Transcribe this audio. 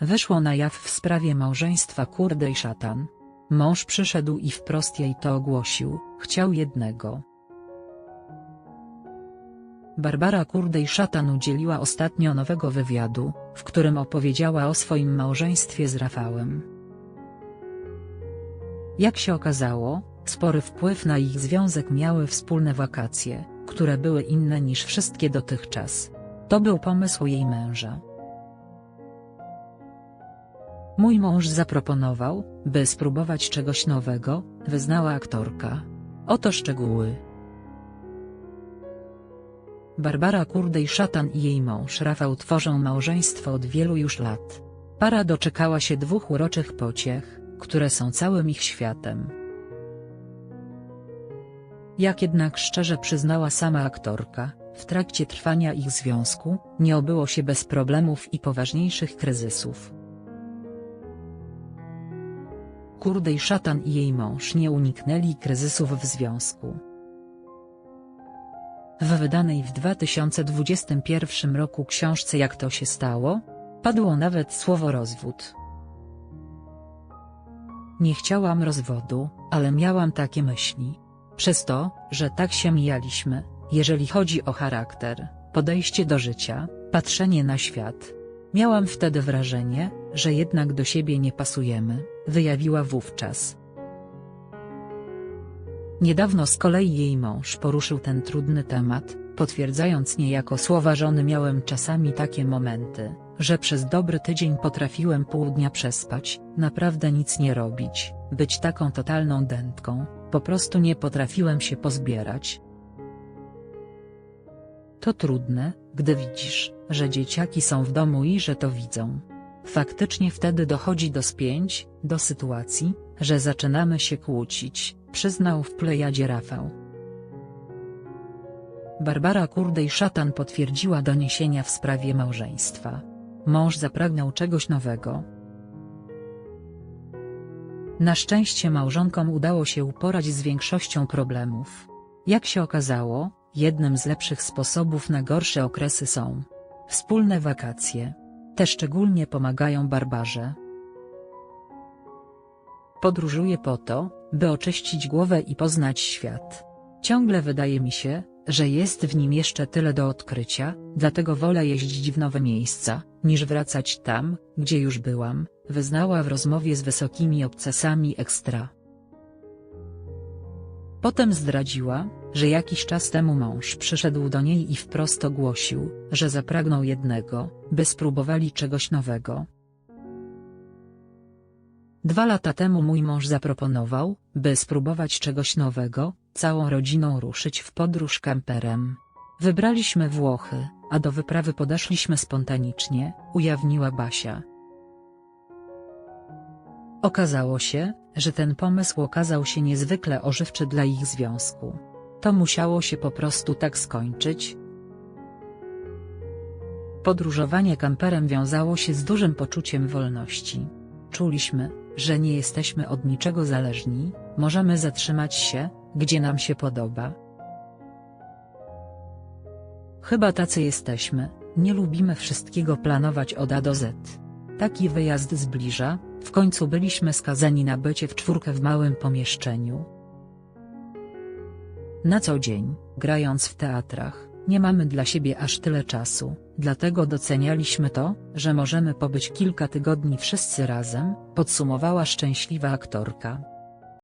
Wyszło na jaw w sprawie małżeństwa kurde i szatan. Mąż przyszedł i wprost jej to ogłosił, chciał jednego. Barbara Kurdej Szatan udzieliła ostatnio nowego wywiadu, w którym opowiedziała o swoim małżeństwie z Rafałem. Jak się okazało, spory wpływ na ich związek miały wspólne wakacje, które były inne niż wszystkie dotychczas. To był pomysł jej męża. Mój mąż zaproponował, by spróbować czegoś nowego, wyznała aktorka. Oto szczegóły. Barbara Kurdej Szatan i jej mąż Rafał tworzą małżeństwo od wielu już lat. Para doczekała się dwóch uroczych pociech, które są całym ich światem. Jak jednak szczerze przyznała sama aktorka, w trakcie trwania ich związku, nie obyło się bez problemów i poważniejszych kryzysów. Kurdej Szatan i jej mąż nie uniknęli kryzysów w związku. W wydanej w 2021 roku książce Jak to się stało? Padło nawet słowo rozwód. Nie chciałam rozwodu, ale miałam takie myśli. Przez to, że tak się mijaliśmy, jeżeli chodzi o charakter, podejście do życia, patrzenie na świat. Miałam wtedy wrażenie, że jednak do siebie nie pasujemy, wyjawiła wówczas. Niedawno z kolei jej mąż poruszył ten trudny temat, potwierdzając niejako słowa żony miałem czasami takie momenty, że przez dobry tydzień potrafiłem pół dnia przespać, naprawdę nic nie robić, być taką totalną dętką, po prostu nie potrafiłem się pozbierać. To trudne, gdy widzisz, że dzieciaki są w domu i że to widzą. Faktycznie wtedy dochodzi do spięć, do sytuacji, że zaczynamy się kłócić, przyznał w plejadzie Rafał. Barbara Kurdej Szatan potwierdziła doniesienia w sprawie małżeństwa. Mąż zapragnął czegoś nowego. Na szczęście małżonkom udało się uporać z większością problemów. Jak się okazało, jednym z lepszych sposobów na gorsze okresy są wspólne wakacje. Te szczególnie pomagają Barbarze. Podróżuję po to, by oczyścić głowę i poznać świat. Ciągle wydaje mi się, że jest w nim jeszcze tyle do odkrycia, dlatego wolę jeździć w nowe miejsca, niż wracać tam, gdzie już byłam, wyznała w rozmowie z wysokimi obcasami ekstra. Potem zdradziła, że jakiś czas temu mąż przyszedł do niej i wprost ogłosił, że zapragnął jednego, by spróbowali czegoś nowego. Dwa lata temu mój mąż zaproponował, by spróbować czegoś nowego, całą rodziną ruszyć w podróż kamperem. Wybraliśmy Włochy, a do wyprawy podeszliśmy spontanicznie, ujawniła Basia. Okazało się, że ten pomysł okazał się niezwykle ożywczy dla ich związku. To musiało się po prostu tak skończyć. Podróżowanie kamperem wiązało się z dużym poczuciem wolności. Czuliśmy, że nie jesteśmy od niczego zależni, możemy zatrzymać się, gdzie nam się podoba. Chyba tacy jesteśmy, nie lubimy wszystkiego planować od A do Z. Taki wyjazd zbliża, w końcu byliśmy skazani na bycie w czwórkę w małym pomieszczeniu. Na co dzień, grając w teatrach, nie mamy dla siebie aż tyle czasu, dlatego docenialiśmy to, że możemy pobyć kilka tygodni wszyscy razem, podsumowała szczęśliwa aktorka.